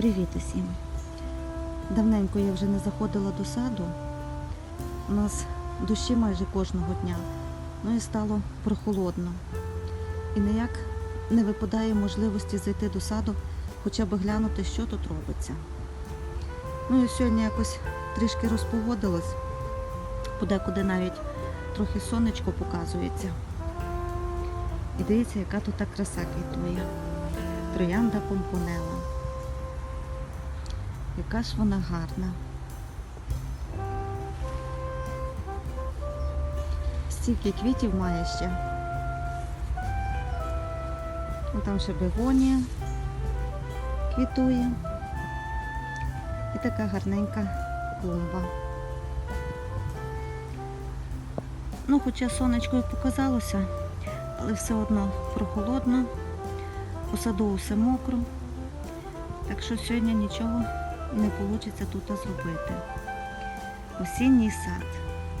Привіт усім! Давненько я вже не заходила до саду. У нас дощі майже кожного дня, ну і стало прохолодно. І ніяк не випадає можливості зайти до саду, хоча б глянути, що тут робиться. Ну і сьогодні якось трішки розпогодилось, подекуди навіть трохи сонечко показується. І дивіться, яка тут та краса квітує. Троянда помпонела. Яка ж вона гарна. Стільки квітів має ще. Там ще бегонія квітує. І така гарненька клумба. Ну, хоча сонечко і показалося, але все одно прохолодно, у саду все мокро. Так що сьогодні нічого не вийде тут зробити. Осінній сад.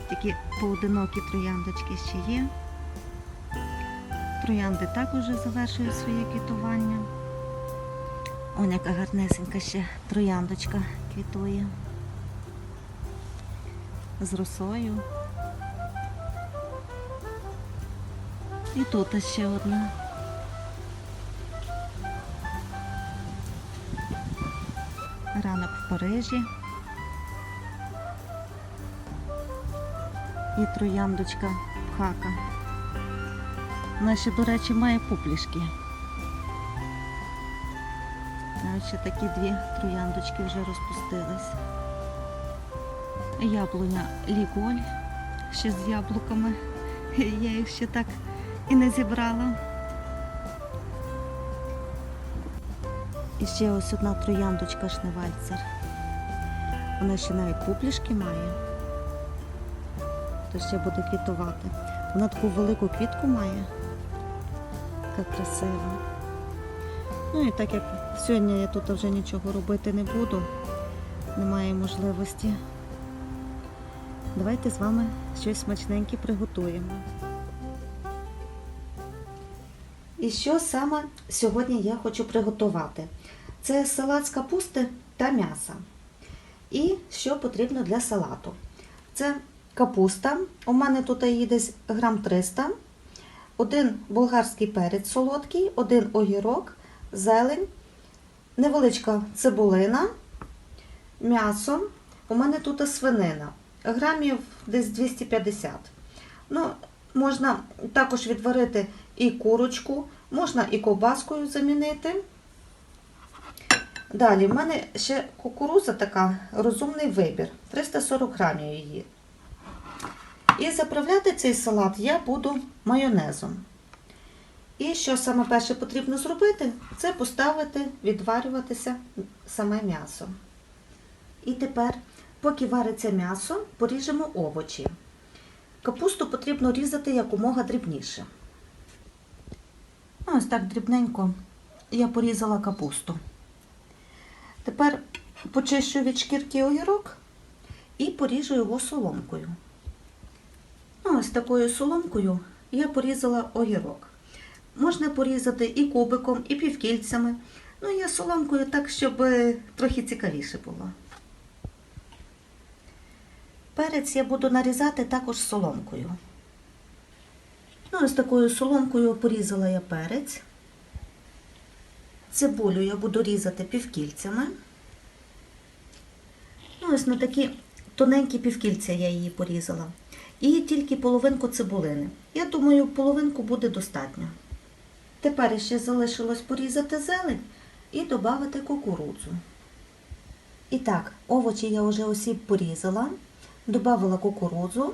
Тільки поодинокі трояндочки ще є. Троянди також завершують своє квітування. Он яка гарнесенька ще трояндочка квітує. З росою. І тут ще одна. Ранок в Парижі. І трояндочка пхака. Вона ще, до речі, має пуплішки. Навіть ще такі дві трояндочки вже розпустились. Яблуня Ліголь ще з яблуками. Я їх ще так і не зібрала. І ще ось одна трояндочка Шневальцер. Вона ще навіть пуплішки має. То ще буде квітувати. Вона таку велику квітку має. Така красива. Ну і так як сьогодні я тут вже нічого робити не буду, немає можливості. Давайте з вами щось смачненьке приготуємо. І що саме сьогодні я хочу приготувати? Це салат з капусти та м'яса. І що потрібно для салату? Це капуста. У мене тут її десь грам 300, один болгарський перець солодкий, один огірок, зелень, невеличка цибулина, м'ясо. У мене тут свинина, грамів десь 250. Ну, можна також відварити і курочку, можна і ковбаскою замінити. Далі, в мене ще кукуруза така, розумний вибір, 340 грамів її. І заправляти цей салат я буду майонезом. І що саме перше потрібно зробити, це поставити відварюватися саме м'ясо. І тепер, поки вариться м'ясо, поріжемо овочі. Капусту потрібно різати якомога дрібніше. Ось так дрібненько я порізала капусту. Тепер почищу від шкірки огірок і поріжу його соломкою. Ну, ось такою соломкою я порізала огірок. Можна порізати і кубиком, і півкільцями. Ну, я соломкою так, щоб е, трохи цікавіше було. Перець я буду нарізати також соломкою. Ну, ось такою соломкою порізала я перець. Цибулю я буду різати півкільцями. Ну, ось на такі тоненькі півкільця я її порізала. І тільки половинку цибулини. Я думаю, половинку буде достатньо. Тепер ще залишилось порізати зелень і додати кукурудзу. І так, овочі я вже усі порізала, додала кукурудзу,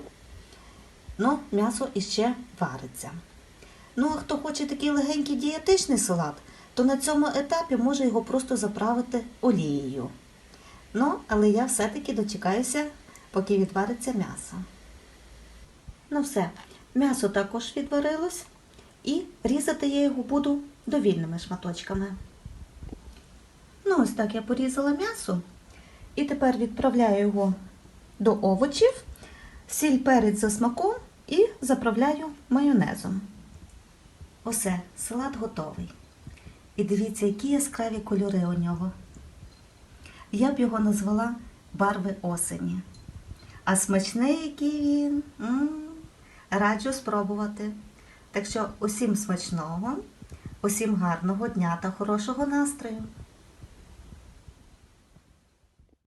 ну, м'ясо іще вариться. Ну, а хто хоче такий легенький дієтичний салат, то на цьому етапі може його просто заправити олією. Ну, але я все-таки дочекаюся, поки відвариться м'ясо. Ну все, м'ясо також відварилось, і різати я його буду довільними шматочками. Ну, ось так я порізала м'ясо. І тепер відправляю його до овочів, сіль перець за смаком і заправляю майонезом. Усе, салат готовий. І дивіться, які яскраві кольори у нього. я б його назвала барви осені. А смачний, який він, м, раджу спробувати. Так що усім смачного, усім гарного дня та хорошого настрою.